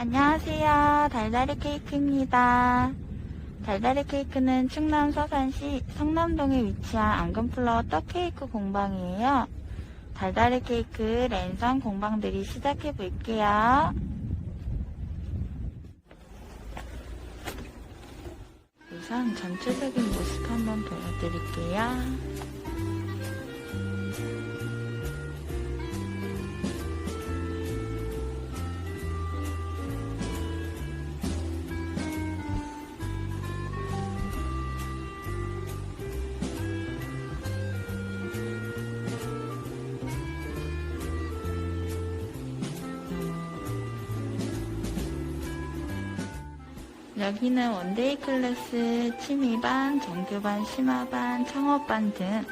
안녕하세요. 달달이 케이크입니다. 달달이 케이크는 충남 서산시 성남동에 위치한 앙금플라워 떡케이크 공방이에요. 달달이 케이크 랜선 공방들이 시작해 볼게요. 우선 전체적인 모습 한번 보여드릴게요. 여기는 원데이 클래스, 취미반, 정규반, 심화반, 창업반 등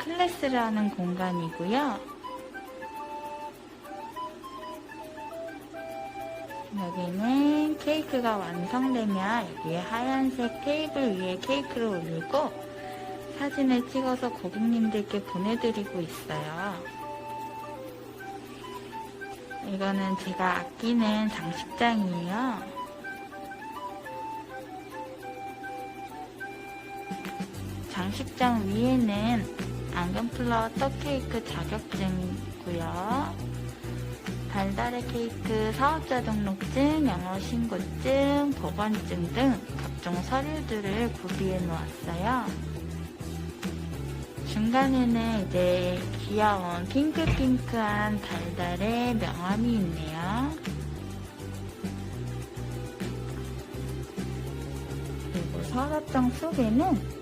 클래스를 하는 공간이고요. 여기는 케이크가 완성되면 여기에 하얀색 테이블 위에 케이크를 올리고 사진을 찍어서 고객님들께 보내드리고 있어요. 이거는 제가 아끼는 장식장이에요. 장식장 위에는 앙금플라워 떡케이크 자격증이고요. 달달의 케이크 사업자 등록증, 영어 신고증, 보건증 등 각종 서류들을 구비해 놓았어요. 중간에는 이제 귀여운 핑크핑크한 달달의 명함이 있네요. 그리고 서랍장 속에는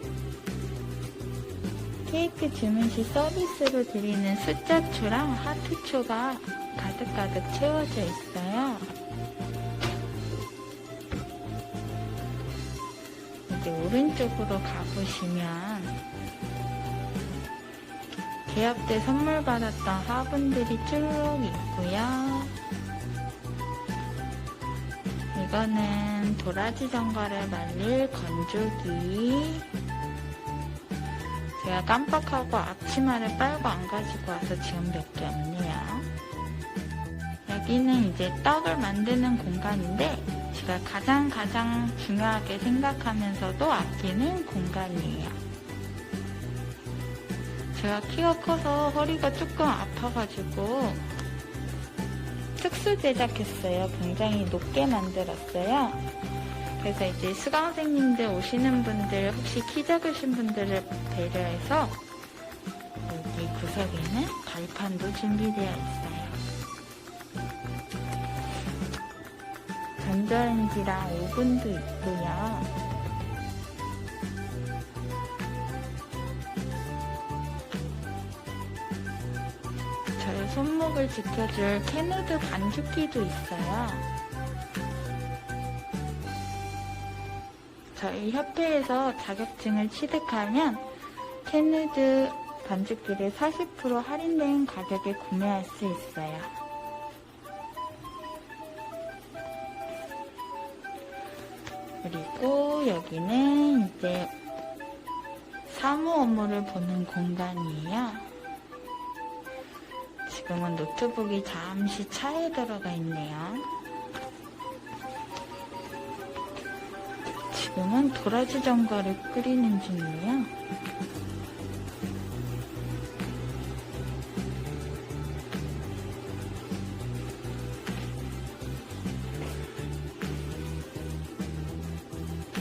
케이크 주문 시 서비스로 드리는 숫자초랑 하트초가 가득가득 채워져 있어요. 이제 오른쪽으로 가보시면 개업 때 선물 받았던 화분들이 쭉 있고요. 이거는 도라지 전과를 말릴 건조기. 제가 깜빡하고 앞치마를 빨고 안 가지고 와서 지금 몇 개 없네요. 여기는 이제 떡을 만드는 공간인데 제가 가장 가장 중요하게 생각하면서도 아끼는 공간이에요. 제가 키가 커서 허리가 조금 아파가지고 특수 제작했어요. 굉장히 높게 만들었어요. 그래서 이제 수강생님들 오시는 분들 혹시 키 작으신 분들을 배려해서 여기 구석에는 발판도 준비되어 있어요. 전자레인지랑 오븐도 있고요. 저의 손목을 지켜줄 캐누드 반죽기도 있어요. 저희 협회에서 자격증을 취득하면 캐누드 반죽기를 40% 할인된 가격에 구매할 수 있어요. 그리고 여기는 이제 사무 업무를 보는 공간이에요. 지금은 노트북이 잠시 차에 들어가 있네요. 지금은 도라지 전과를 끓이는 중이에요.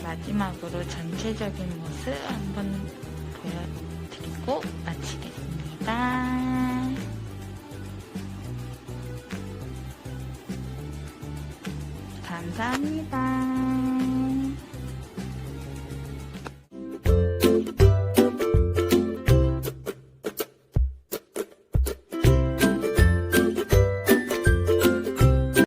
마지막으로 전체적인 모습 한번 보여드리고 마치겠습니다. 감사합니다.